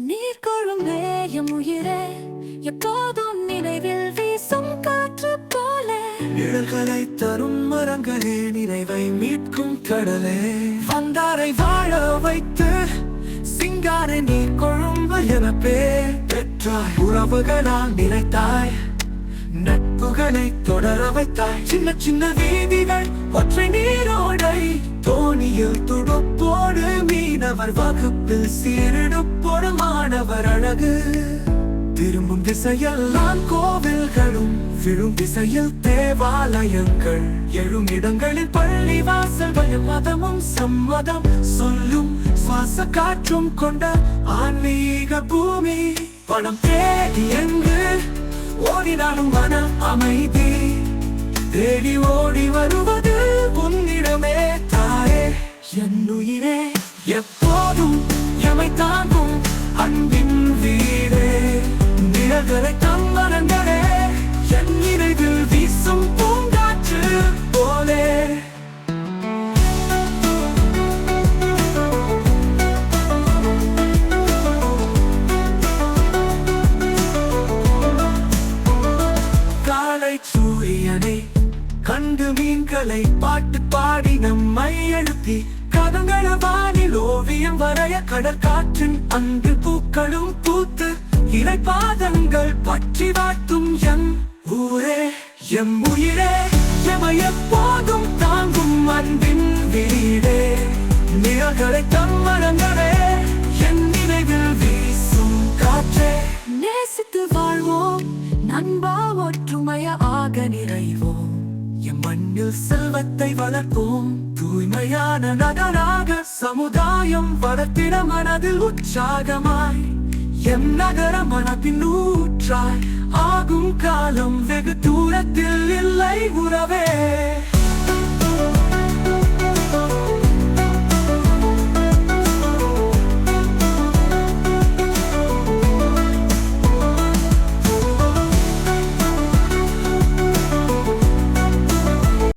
நீர்கொழும்பே M உயிரே எப்போதும் நினைவில் வீசும் காற்று போலே. நிழல்களை தரும் மரங்களே நினைவை மீட்கும் கடலே. வந்தாரை வாழ வைத்து சிங்கார நீ கொழும்பு என பேர் பெற்றாய் உறவுகளால் நினைத்தாய். நட்புகளை தொடர வைத்தாய். சின்ன சின்ன வீதிகள் ஒற்றை நீரோடை தோணியில் துடுப்போ அவர் வகுப்பில் சீரிடுப்போடு மாணவர் அழகு. திரும்பும் திசையெல்லாம் கோவில்களும் விழும் திசையில் தேவாலயங்கள். எழும் இடங்களில் பள்ளி வாசல் பயம் மதமும் சம்மதம். சொல்லும் சுவாச காற்றும் கொண்ட ஆன்மீக பூமி. பணம் தேடி எங்கு ஓடினாலும் மன அமைதி. தேடி ஓடி வருவது உன்னிடமே தாயே. என்னுயிரே உயிரே நிலைமை தாங்கும் அன்பின் வீடே. நிழல்களை தம்மரங்களே என் நினைவில் வீசும் பூங்காற்று போலே. காலை சூரியனை கண்டு மீன்களை பாட்டு பாடி நம்மை எழுப்பி வரைய கடற்காற்றின் அங்கு பூக்களும் பூத்து இலை பாதங்கள் பற்றி வாழ்த்தும் எம் ஊரே எம் உயிரே. எமை போதும் தாங்கும் அன்பின் வீடே நிழல்களை தம்மரங்களே என் நினைவில் வீசும் காற்றே. நேசித்து வாழ்வோம் நண்பா ஒற்றுமைய ஆக நிறைவோம். மண்ணில் செல்வத்தை வளர்ப்போம். தூய்மையான நகராக சமுதாயம் வளர்த்திட மனதில் உற்சாகமாய். எம் நகர மனத்தின் ஊற்றாய். ஆகும் காலம் வெகு தூர